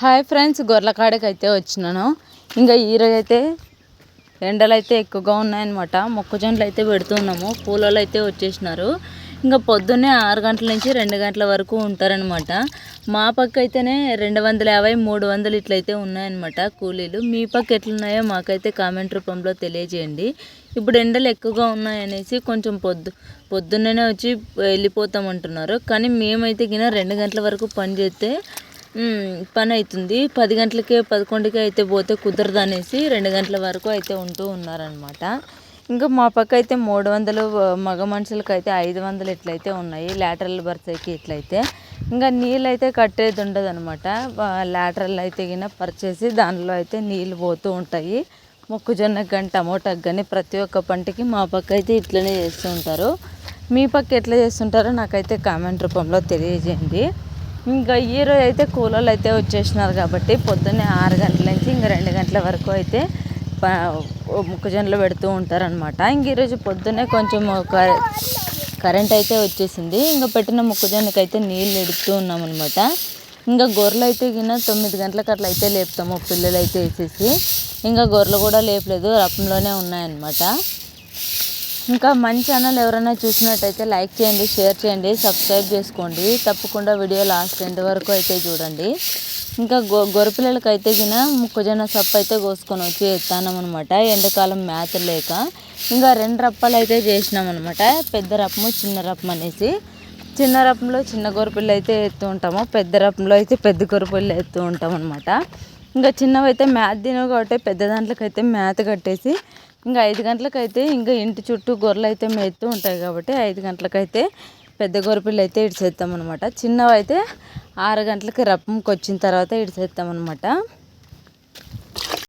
Hi friends గొర్రెకాడకి అయితే వచ్చినాను. ఇంకా ఈరోజు అయితే ఎండలు అయితే ఎక్కువగా ఉన్నాయన్నమాట. మొక్కజొన్నలు అయితే పెడుతున్నాము. పూలలో అయితే వచ్చేసినారు. ఇంకా పొద్దున్నే ఆరు గంటల నుంచి రెండు గంటల వరకు ఉంటారనమాట మా పక్క అయితేనే రెండు వందల యాభై మూడు వందలు ఇట్లయితే ఉన్నాయన్నమాట కూలీలు. మీ పక్క ఎట్లున్నాయో మాకైతే కామెంట్ రూపంలో తెలియజేయండి. ఇప్పుడు ఎండలు ఎక్కువగా ఉన్నాయనేసి కొంచెం పొద్దు పొద్దున్నే వచ్చి వెళ్ళిపోతామంటున్నారు. కానీ మేమైతే గిన రెండు గంటల వరకు పని చేస్తే పని అవుతుంది పది గంటలకే పదకొండుకే అయితే పోతే కుదరదు అనేసి రెండు గంటల వరకు అయితే ఉంటూ ఉన్నారనమాట ఇంకా మా పక్క అయితే మూడు వందలు మగ మనుషులకి అయితే ఐదు వందలు ఇట్లయితే ఉన్నాయి. లాటరల్ బర్త్కి ఇట్లయితే. ఇంకా నీళ్ళు అయితే కట్టేది ఉండదు అనమాట లాటరల్ అయితే గిన పరిచేసి దానిలో అయితే నీళ్ళు పోతూ ఉంటాయి. మొక్కజొన్నకి కానీ టమోటాకి కానీ ప్రతి ఒక్క పంటకి మా పక్క అయితే ఇట్లనే చేస్తూ ఉంటారు. మీ పక్క ఎట్లా చేస్తుంటారో నాకైతే కామెంట్ రూపంలో తెలియజేయండి. ఇంకా ఈరోజు అయితే కూలోళ్ళు అయితే వచ్చేసినారు కాబట్టి పొద్దున్నే ఆరు గంటల నుంచి ఇంకా రెండు గంటల వరకు అయితే మొక్కజొన్నలు పెడుతూ ఉంటారనమాట ఇంక ఈరోజు పొద్దున్నే కొంచెం కరెంట్ అయితే వచ్చేసింది. ఇంకా పెట్టిన మొక్కజొన్నకి అయితే నీళ్ళు ఎడుతూ ఉన్నామన్నమాట. ఇంకా గొర్రెలు అయితే గిన్న తొమ్మిది గంటలకు అట్లా అయితే లేపుతాము. పిల్లలు అయితే వేసేసి. ఇంకా గొర్రెలు కూడా లేపలేదు. రపంలోనే ఉన్నాయన్నమాట. ఇంకా మన ఛానల్ ఎవరైనా చూసినట్టయితే లైక్ చేయండి షేర్ చేయండి సబ్స్క్రైబ్ చేసుకోండి. తప్పకుండా వీడియో లాస్ట్ ఎండ్ వరకు అయితే చూడండి. ఇంకా గొ గొర్రెపిల్లలకి అయితే గిన మొక్కజొన్న సప్పు అయితే కోసుకొని వచ్చి ఎత్తానమాట ఎండాకాలం మేత లేక ఇంకా రెండు రప్పాలు అయితే చేసినాం అనమాట పెద్ద రప్పము చిన్న రపం అనేసి. చిన్న రప్పంలో చిన్న గొర్రెపిల్ల అయితే ఎత్తు ఉంటాము. పెద్ద రప్పంలో అయితే పెద్ద గొర్రెపిల్ల ఎత్తు ఉంటాం అనమాట ఇంకా చిన్నవి అయితే మేత తినవు కాబట్టి పెద్ద దాంట్లోకి అయితే మేత కట్టేసి ఇంకా ఐదు గంటలకైతే ఇంకా ఇంటి చుట్టూ గొర్రెలు అయితే మేస్తూ ఉంటాయి కాబట్టి ఐదు గంటలకైతే పెద్ద గొర్రెపిల్లు అయితే ఇడిసేస్తాం అనమాట చిన్నవి అయితే ఆరు గంటలకి రప్పంకి వచ్చిన తర్వాత ఇడిసేస్తాం అనమాట